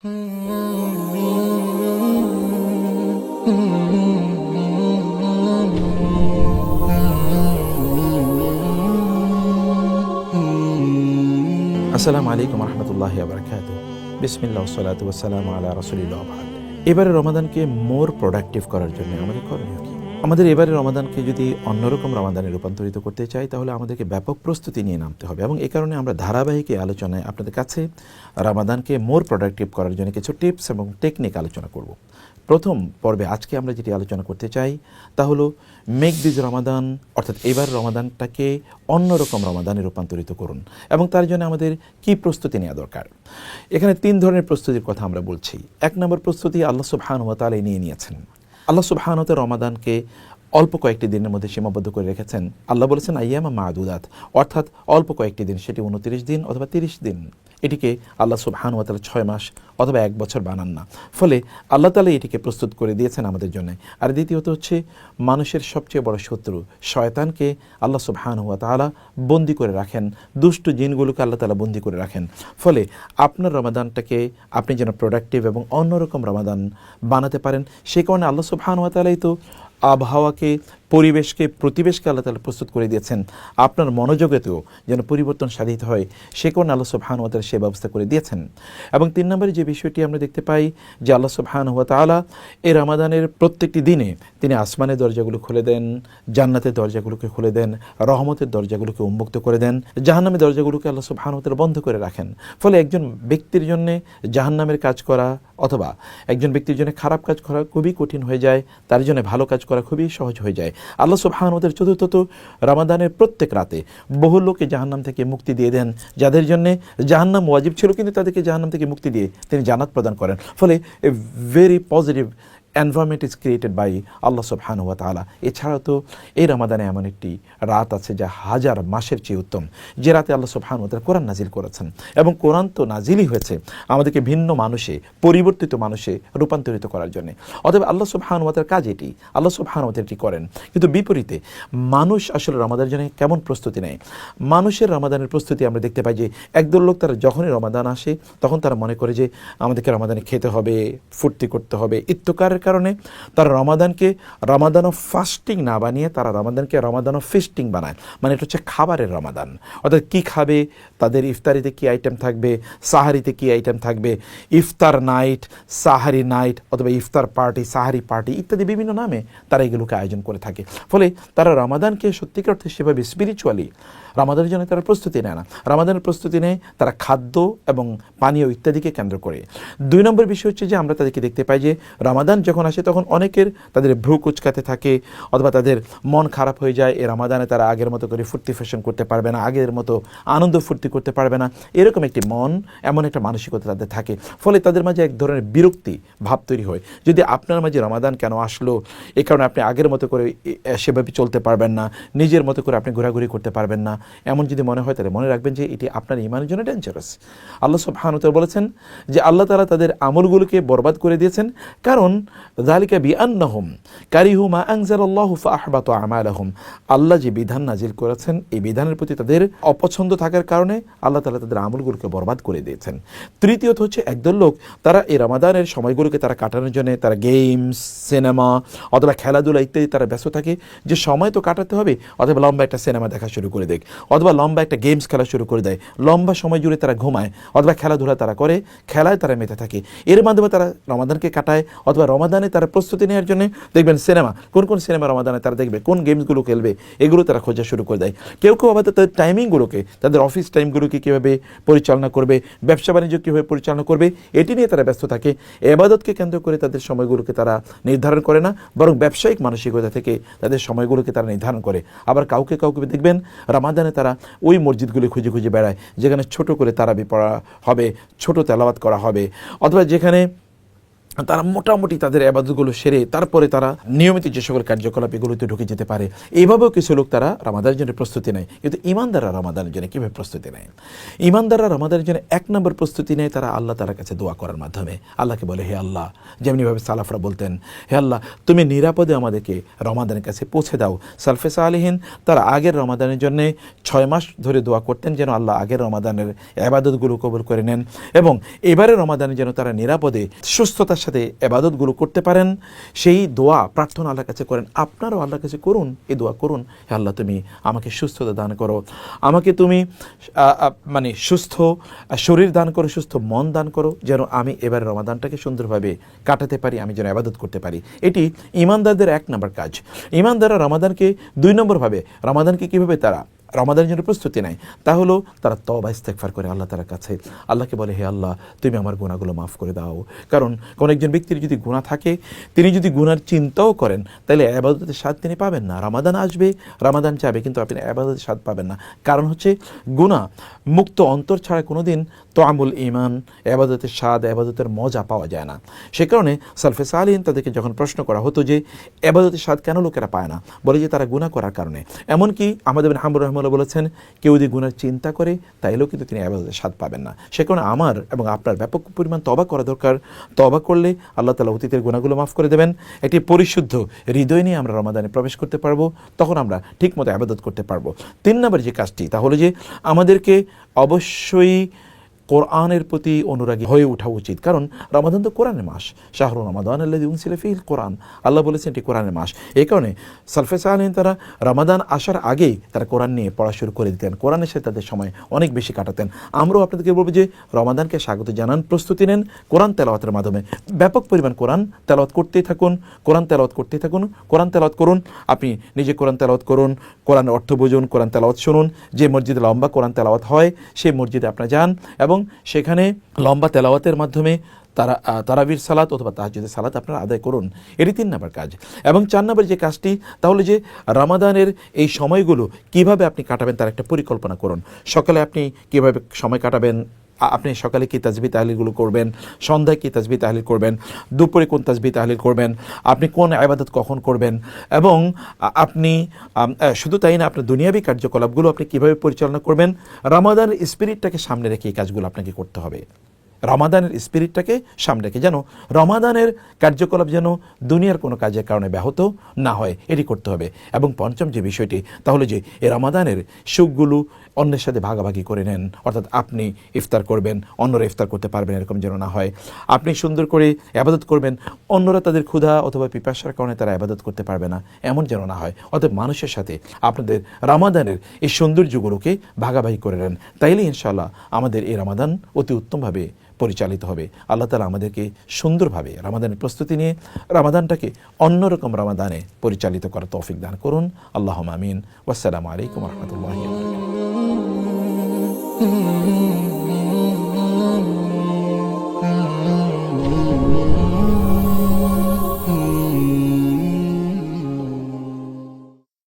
আসসালামু আলাইকুম রহমতুল্লাহ আবরকাত বিসমিল্লা সালাত ওসালাম আল্লাহ রসুলিল্লাহ। এবারে রমাদানকে মোর প্রোডাক্টিভ করার জন্য আমাদের করণীয় আমাদের এবারে রমাদানকে যদি অন্যরকম রমাদানে রূপান্তরিত করতে চাই, তাহলে আমাদেরকে ব্যাপক প্রস্তুতি নিয়ে নামতে হবে এবং এই কারণে আমরা ধারাবাহিক আলোচনায় আপনাদের কাছে রমাদানকে মোর প্রোডাক্টিভ করার জন্য কিছু টিপস এবং টেকনিক আলোচনা করব। প্রথম পর্বে আজকে আমরা যেটি আলোচনা করতে চাই, তা হলো মেক দিজ রমাদান, অর্থাৎ এবার রমাদানটাকে অন্যরকম রমাদানে রূপান্তরিত করুন এবং তার জন্য আমাদের কি প্রস্তুতি নেওয়া দরকার। এখানে তিন ধরনের প্রস্তুতির কথা আমরা বলছি। এক নম্বর প্রস্তুতি আল্লাহ সুবহানুয়াতালে নিয়ে নিয়েছেন। আল্লাহ সুবহানুতে রমাদানকে অল্প কয়েকটি দিনের মধ্যে সীমাবদ্ধ করে রেখেছেন। আল্লাহ বলেছেন আইয়ামা মাদুদাত। অর্থাৎ অল্প কয়েকটি দিন, সেটি উনত্রিশ দিন অথবা তিরিশ দিন। এটিকে আল্লাহ সুবহান ওয়াতালা ছয় মাস অথবা এক বছর বানান না। ফলে আল্লাহ তালা এটিকে প্রস্তুত করে দিয়েছেন আমাদের জন্য। আর দ্বিতীয়ত হচ্ছে, মানুষের সবচেয়ে বড় শত্রু শয়তানকে আল্লাহ সুবহান ওয়া তাআলা বন্দি করে রাখেন। দুষ্ট জিনগুলোকে আল্লাহ তালা বন্দি করে রাখেন। ফলে আপনার রমাদানটাকে আপনি যেন প্রোডাক্টিভ এবং অন্যরকম রমাদান বানাতে পারেন সেই কারণে আল্লাহ সুবহান ওয়া তালাই তো আবহাওয়াকে পরিবেশকে, প্রতিবেশকে আল্লাহ তালা প্রস্তুত করে দিয়েছেন। আপনার মনোযোগেতেও যেন পরিবর্তন সাধিত হয়, সে কারণে আল্লাহ সুবহানুয়াতালা সে ব্যবস্থা করে দিয়েছেন। এবং তিন নম্বরে যে বিষয়টি আমরা দেখতে পাই, যে আল্লাহ সুবহানুয়া তালা এই রামাদানের প্রত্যেকটি দিনে তিনি আসমানের দরজাগুলো খুলে দেন, জান্নাতের দরজাগুলোকে খুলে দেন, রহমতের দরজাগুলোকে উন্মুক্ত করে দেন, জাহান্নামের দরজাগুলোকে আল্লাহ সুবহানুয়াতালা বন্ধ করে রাখেন। ফলে একজন ব্যক্তির জন্যে জাহান্নামের কাজ করা অথবা একজন ব্যক্তির জন্য খারাপ কাজ করা খুবই কঠিন হয়ে যায়, তার জন্য ভালো কাজ করা খুবই সহজ হয়ে যায়। আল্লাহ সুবহানুদের চতুর্থত রামাদানের প্রত্যেক রাতে বহু লোককে জাহান্নাম থেকে মুক্তি দিয়ে দেন, যাদের জন্য জাহান্নাম ওয়াজিব ছিল, কিন্তু তাদেরকে জাহান্নাম থেকে মুক্তি দিয়ে তিনি জানাত প্রদান করেন। ফলে a very positive environment is created by Allah সুবহানু ওয়া তাআলা এছাড়াও তো এই রমাদানে এমন একটি রাত আছে যা হাজার মাসের চেয়ে উত্তম, যে রাতে আল্লাহ সুবহানু তাআলা কোরআন নাজিল করেছেন। এবং কোরআন তো নাজিলই হয়েছে আমাদেরকে ভিন্ন মানুষে, পরিবর্তিত মানুষে রূপান্তরিত করার জন্য। অতএব আল্লাহ সুবহানু ওয়া কাজ এটি, আল্লাহ সুবহানু ওয়া এটি করেন। কিন্তু বিপরীতে, মানুষ আসলে রমাদানের জন্য কেমন প্রস্তুতি নেয়? মানুষের রমাদানের প্রস্তুতি আমরা দেখতে পাই যে, একদল লোক তারা যখনই রমাদান আসে, তখন তারা মনে করে যে, আমাদেরকে রমাদানে খেতে হবে, ফুর্তি করতে হবে ইত্যকারের কারণে তারা রমাদানকে, রমাদান অফ ফাস্টিং না বানিয়ে তারা রমাদানকে রমাদান অফ ফিস্টিং বানায়। মানে এটা হচ্ছে খাবারের রমাদান। অর্থাৎ কী খাবে, তাদের ইফতারিতে কী আইটেম থাকবে, সাহারিতে কী আইটেম থাকবে, ইফতার নাইট সাহারি নাইট অথবা ইফতার পার্টি সাহারি পার্টি ইত্যাদি বিভিন্ন নামে তারা এগুলোকে আয়োজন করে থাকে। ফলে তারা রমাদানকে সত্যিকার অর্থে সেভাবে স্পিরিচুয়ালি রামাদানের জন্য তারা প্রস্তুতি নেয় না। রামাদানের প্রস্তুতি নেয় তারা খাদ্য এবং পানীয় ইত্যাদিকে কেন্দ্র করে। দুই নম্বর বিষয় হচ্ছে যে আমরা তাদেরকে দেখতে পাই যে রামাদান যখন আসে তখন অনেকের তাদের ভ্রু কুচকাতে থাকে অথবা তাদের মন খারাপ হয়ে যায়। এই রামাদানে তারা আগের মতো করে ফুর্তি ফ্যাশন করতে পারবে না, আগের মতো আনন্দ ফুর্তি করতে পারবে না। এরকম একটি মন, এমন একটা মানসিকতা তাদের থাকে। ফলে তাদের মাঝে এক ধরনের বিরক্তি ভাব তৈরি হয়। যদি আপনার মাঝে রমাদান কেন আসলো? এ কারণে আপনি আগের মতো করে সেভাবে চলতে পারবেন না। নিজের মতো করে আপনি ঘোরাঘুরি করতে পারবেন না। এমন যদি মনে হয়, তাহলে মনে রাখবেন যে এটি আপনার ইমানের জন্য ডেঞ্জারাস আল্লাহ সুবহানুত বলেছেন যে আল্লাহ তালা তাদের আমলগুলোকে বরবাদ করে দিয়েছেন, কারণ জালিকা বিআন্নাহুম কারিহু মা আনজালাল্লাহু ফাআহবাত আমালাহুম। আল্লাহ যে বিধান নাজিল করেছেন, এই বিধানের প্রতি তাদের অপছন্দ থাকার কারণে আল্লাহ তালা তাদের আমলগুলোকে বরবাদ করে দিয়েছেন। তৃতীয়ত হচ্ছে, একদল লোক তারা এই রমাদানের সময়গুলোকে তারা কাটানোর জন্য তারা গেমস, সিনেমা অথবা খেলাধুলা ইত্যাদি তারা ব্যস্ত থাকে। যে সময় তো কাটাতে হবে, অথবা লম্বা একটা সিনেমা দেখা শুরু করে দেয়। অথবা লম্বা একটা গেমস খেলা শুরু করে দেয়। লম্বা সময় জুড়ে তারা ঘুমায়, অথবা খেলাধুলা তারা করে, খেলায় তারা মেতে থাকে। এর মাধ্যমে তারা রমাদানকে কাটায়, অথবা রমাদানে তারা প্রস্তুতি নেওয়ার জন্য দেখবেন সিনেমা, কোন কোন সিনেমা রমাদানে তারা দেখবে, কোন গেমসগুলো খেলবে, এগুলো তারা খোঁজা শুরু করে দেয়। কেউ কেউ আবার তাদের টাইমিংগুলোকে, তাদের অফিস টাইমগুলোকে কীভাবে পরিচালনা করবে, ব্যবসা বাণিজ্য কীভাবে পরিচালনা করবে, এটি নিয়ে তারা ব্যস্ত থাকে। এবাদতকে কেন্দ্র করে তাদের সময়গুলোকে তারা নির্ধারণ করে না, বরং ব্যবসায়িক মানসিকতা থেকে তাদের সময়গুলোকে তারা নির্ধারণ করে। আবার কাউকে কাউকে দেখবেন, রামাদানে তারা ওই মসজিদগুলি খুঁজে খুঁজে বেড়ায়, যেখানে ছোট করে তারাবি পড়া হবে, ছোট তেলাওয়াত করা হবে। অথবা যেখানে তারা মোটামুটি তাদের আবাদতগুলো সেরে তারপরে তারা নিয়মিত যে সকল কার্যকলাপ এগুলোতে ঢুকে যেতে পারে, এইভাবেও কিছু লোক তারা রামাদানের জন্য প্রস্তুতি নেয়। কিন্তু ইমানদাররা রামাদানের জন্য কীভাবে প্রস্তুতি নেয়? ইমানদাররা রামাদানের জন্য এক নম্বর প্রস্তুতি নেয় তারা আল্লাহ তালার কাছে দোয়া করার মাধ্যমে। আল্লাহকে বলে, হে আল্লাহ, যেমনিভাবে সালাফরা বলতেন, হে আল্লাহ, তুমি নিরাপদে আমাদেরকে রমাদানের কাছে পৌঁছে দাও। সালফেসা আলিহীন তারা আগের রমাদানের জন্যে ছয় মাস ধরে দোয়া করতেন যেন আল্লাহ আগের রমাদানের আবাদতগুলো কবুল করে নেন এবং এবারে রমাদানে যেন তারা নিরাপদে, সুস্থতার সাথে আবাদতগুলো করতে পারেন। সেই দোয়া প্রার্থনা আল্লাহর কাছে করেন। আপনারাও আল্লাহর কাছে করুন, এই দোয়া করুন। হে আল্লাহ, তুমি আমাকে সুস্থতা দান করো। আমাকে তুমি মানে সুস্থ শরীর দান করো, সুস্থ মন দান করো, যেন আমি এবার রমাদানটাকে সুন্দরভাবে কাটাতে পারি, আমি যেন আবাদত করতে পারি। এটি ইমানদারদের এক নম্বর কাজ। ইমানদাররা রমাদানকে দুই নম্বরভাবে, রমাদানকে কীভাবে তারা রমাদানের জন্য প্রস্তুতি নেয়। তা হলো তারা তবা ইস্তেকফার করে আল্লাহ তালার কাছে। আল্লাহকে বলে, হে আল্লাহ, তুমি আমার গুণাগুলো মাফ করে দাও। কারণ কোনো একজন ব্যক্তির যদি গুণা থাকে, তিনি যদি গুণার চিন্তাও করেন, তাহলে আবাদতের স্বাদ তিনি পাবেন না। রামাদান আসবে, রামাদান যাবে কিন্তু আপনি আবাদতের স্বাদ পাবেন না। কারণ হচ্ছে গুণা মুক্ত অন্তর ছাড়া কোনো দিন তো আমুল ইমান আবাদতের স্বাদ, আবাদতের মজা পাওয়া যায় না। সে কারণে সালফে সালিন তাদেরকে যখন প্রশ্ন করা হতো যে, আবাদতের স্বাদ কেন লোকেরা পায় না? বলে যে, তারা গুণা করার কারণে। এমনকি আমাদের হামুর রহমাল্লাহ বলেছেন, কেউ যদি গুনার চিন্তা করে, তাইলেও কিন্তু তিনি আবাদতের স্বাদ পাবেন না। সে কারণে আমার এবং আপনার ব্যাপক পরিমাণ তবা করা দরকার। তবা করলে আল্লাহ তালা অতীতের গুণাগুলো মাফ করে দেবেন। একটি পরিশুদ্ধ হৃদয় নিয়ে আমরা রমাদানে প্রবেশ করতে পারব, তখন আমরা ঠিকমতো আবাদত করতে পারব। তিন নম্বর যে কাজটি তাহলে যে আমাদেরকে অবশ্যই কোরআনের প্রতি অনুরাগী হয়ে ওঠা উচিত। কারণ রমাদান তো কোরআনের মাস। শাহরুল রমাদান আল্লাহ উনসিলফিল কোরআন আল্লাহ বলেছেন এটি কোরআনের মাস। এই কারণে সালফেস আলীন তারা রমাদান আসার আগেই তারা কোরআন নিয়ে পড়া শুরু করে দিতেন। কোরআনের সাথে তাদের সময় অনেক বেশি কাটাতেন। আমরাও আপনাদেরকে বলব যে রমাদানকে স্বাগত জানান, প্রস্তুতি নেন কোরআন তেলাওয়াতের মাধ্যমে। ব্যাপক পরিমাণ কোরআন তেলাওয়াত করতেই থাকুন, কোরআন তেলাওয়াত করতেই থাকুন, কোরআন তেলাওয়াত করুন। আপনি নিজে কোরআন তেলাওয়াত করুন, কোরআনের অর্থ বুঝুন, কোরআন তেলাওয়াত শুনুন। যে মসজিদে লম্বা কোরআন তেলাওয়াত হয়, সেই মসজিদে আপনারা যান এবং সেখানে লম্বা তেলাওয়াতের মাধ্যমে তারা তারাবির সালাত অথবা তাহাজুদের সালাত আপনারা আদায় করুন। এটি তিন নম্বর কাজ। এবং চার নম্বর যে কাজটি, তাহলে যে রামাদানের এই সময়গুলো কীভাবে আপনি কাটাবেন তার একটা পরিকল্পনা করুন। সকালে আপনি কীভাবে সময় কাটাবেন আপনি সকালে কী তাজবি তাহলিলগুলো করবেন? সন্ধ্যায় কী তাজবি তাহলিল করবেন? দুপুরে কোন তাজবি তাহলিল করবেন? আপনি কোন আবাদত কখন করবেন? এবং আপনি শুধু তাই না, আপনার দুনিয়াবী কার্যকলাপগুলো আপনি কীভাবে পরিচালনা করবেন? রামাদানের স্পিরিটটাকে সামনে রেখে এই কাজগুলো আপনাকে করতে হবে। রমাদানের স্পিরিটটাকে সামনে রেখে, যেন রমাদানের কার্যকলাপ যেন দুনিয়ার কোনো কাজের কারণে ব্যাহত না হয়, এটি করতে হবে। এবং পঞ্চম যে বিষয়টি তাহলে যে এই রমাদানের সুখগুলো অন্যের সাথে ভাগাভাগি করে নেন। অর্থাৎ আপনি ইফতার করবেন, অন্যরা ইফতার করতে পারবেন, এরকম যেন না হয়। আপনি সুন্দর করে আবাদত করবেন, অন্যরা তাদের ক্ষুধা অথবা পিপাসার কারণে তারা আবাদত করতে পারবে না, এমন যেন না হয়। অতএব মানুষের সাথে আপনাদের রামাদানের এই সৌন্দর্যগুলোকে ভাগাভাগি করে নেন। তাইলে ইনশাল্লাহ আমাদের এই রামাদান অতি উত্তমভাবে পরিচালিত হবে। আল্লাহ তালা আমাদেরকে সুন্দরভাবে রামাদানের প্রস্তুতি নিয়ে রামাদানটাকে অন্যরকম রামাদানে পরিচালিত করার তৌফিক দান করুন। আল্লাহ আমিন। ওয়াসালামু আলাইকুম রহমতুল্লাহ Mm-hmm.